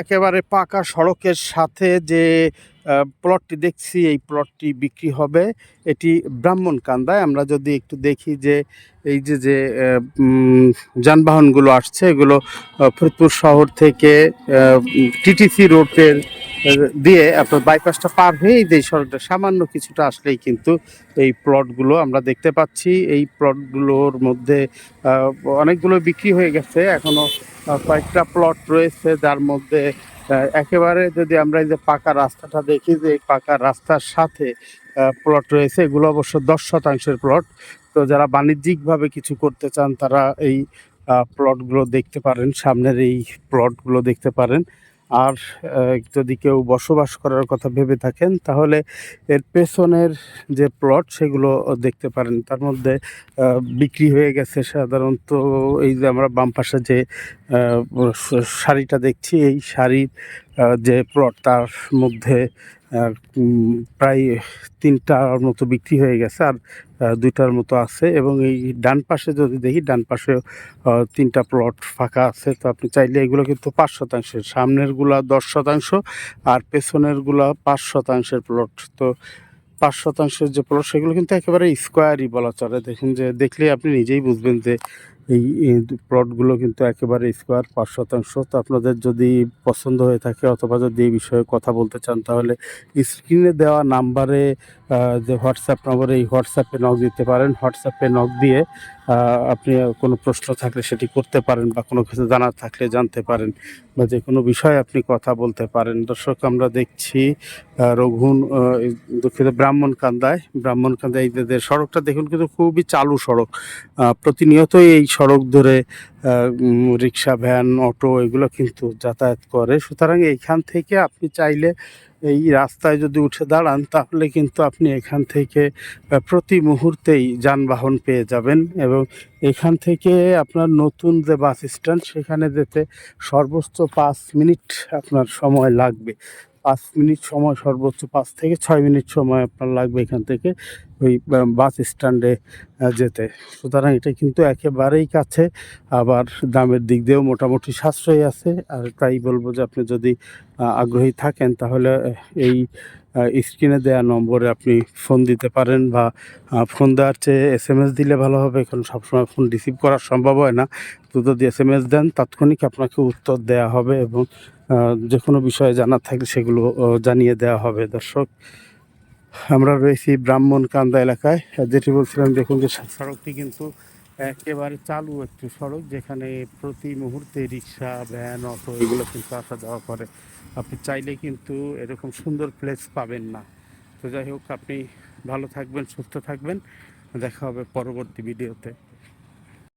একেবারে পাকা সড়কের সাথে যে প্লটটি দেখছি, এই প্লটটি বিক্রি হবে, এটি ব্রাহ্মণকান্দায়। আমরা যদি একটু দেখি যে, এই যে যে যানবাহনগুলো আসছে, এগুলো ফরিদপুর শহর থেকে টিটিসি রোডের দিয়ে আপনার বাইপাসটা পার হয়ে এই সড়কটা সামান্য কিছুটা আসলেই কিন্তু এই প্লটগুলো আমরা দেখতে পাচ্ছি। এই প্লটগুলোর মধ্যে অনেকগুলো বিক্রি হয়ে গেছে। এখনও কয়েকটা প্লট রয়েছে যার মধ্যে একেবারে যদি আমরা এই যে পাকা রাস্তাটা দেখি যে পাকা রাস্তার সাথে প্লট রয়েছে, এগুলো অবশ্য দশ শতাংশের প্লট তো যারা বাণিজ্যিকভাবে কিছু করতে চান, তারা এই প্লটগুলো দেখতে পারেন, সামনের এই প্লটগুলো দেখতে পারেন। আর যদি কেউ বসবাস করার কথা ভেবে থাকেন, তাহলে এর পেছনের যে প্লট সেগুলো দেখতে পারেন। তার মধ্যে বিক্রি হয়ে গেছে সাধারণত এই যে আমরা বাম পাশে যে শাড়িটা দেখছি, এই শাড়ির যে প্লট তার মধ্যে প্রায় তিনটার মতো বিক্রি হয়ে গেছে আর দুইটার মতো আছে এবং এই ডান পাশে যদি দেখি, ডান পাশে তিনটা প্লট ফাঁকা আছে। তো আপনি চাইলে এগুলো কিন্তু পাঁচ শতাংশের, সামনেরগুলা দশ শতাংশ আর পেছনেরগুলা পাঁচ শতাংশের প্লট তো পাঁচ শতাংশের যে প্লট সেগুলো কিন্তু একেবারে স্কোয়ারই বলা চলে। দেখুন যে, দেখলেই আপনি নিজেই বুঝবেন যে এই প্লটগুলো কিন্তু একেবারে স্কোয়ার পাঁচ শতাংশ। তো আপনাদের যদি পছন্দ হয়ে থাকে অথবা যদি এই বিষয়ে কথা বলতে চান, তাহলে স্ক্রিনে দেওয়া নাম্বারে যে হোয়াটসঅ্যাপ নম্বরে এই হোয়াটসঅ্যাপে নক দিতে পারেন। হোয়াটসঅ্যাপে নক দিয়ে আপনি কোনো প্রশ্ন থাকলে সেটি করতে পারেন বা কোনো কিছু জানার থাকলে জানতে পারেন বা যে কোনো বিষয়ে আপনি কথা বলতে পারেন। দর্শক, আমরা দেখছি রঘুন দুঃখিত ব্রাহ্মণকান্দায়। ব্রাহ্মণকান্দায় এই সড়কটা দেখুন কিন্তু খুবই চালু সড়ক। প্রতিনিয়তই এই সড়ক ধরে রিক্সা, ভ্যান, অটো এগুলো কিন্তু যাতায়াত করে। সুতরাং এইখান থেকে আপনি চাইলে এই রাস্তায় যদি উঠে দাঁড়ান, তাহলে কিন্তু আপনি এখান থেকে প্রতি মুহূর্তেই যানবাহন পেয়ে যাবেন এবং এখান থেকে আপনার নতুন যে বাস স্ট্যান্ড, সেখানে যেতে সর্বোচ্চ পাঁচ মিনিট আপনার সময় লাগবে। পাঁচ মিনিট সময়, সর্বোচ্চ পাঁচ থেকে ছয় মিনিট সময় আপনার লাগবে এখান থেকে ওই বাস স্ট্যান্ডে যেতে। সুতরাং এটা কিন্তু একেবারেই কাছে, আবার দামের দিক দিয়েও মোটামুটি সাশ্রয়ী আছে। আর তাই বলব যে আপনি যদি আগ্রহী থাকেন, তাহলে এই স্ক্রিনে দেওয়া নম্বরে আপনি ফোন দিতে পারেন বা ফোন দেওয়ার চেয়ে এস এম এস দিলে ভালো হবে, কারণ সবসময় ফোন রিসিভ করা সম্ভব হয় না। তো যদি এস এম এস দেন, তাৎক্ষণিক আপনাকে উত্তর দেওয়া হবে এবং যে কোনো বিষয়ে জানার থাকলে সেগুলো জানিয়ে দেওয়া হবে, দর্শক। আমরা রয়েছি ব্রাহ্মণকান্দা এলাকায়। যেটি বলছিলাম, দেখুন যে সড়কটি কিন্তু একেবারে চালু একটি সড়ক, যেখানে প্রতি মুহূর্তে রিক্সা, ভ্যান, অটো এগুলো কিন্তু আসা যাওয়া করে। আপনি চাইলে কিন্তু এরকম সুন্দর প্লেস পাবেন না। তো যাই হোক, আপনি ভালো থাকবেন, সুস্থ থাকবেন। দেখা হবে পরবর্তী ভিডিওতে।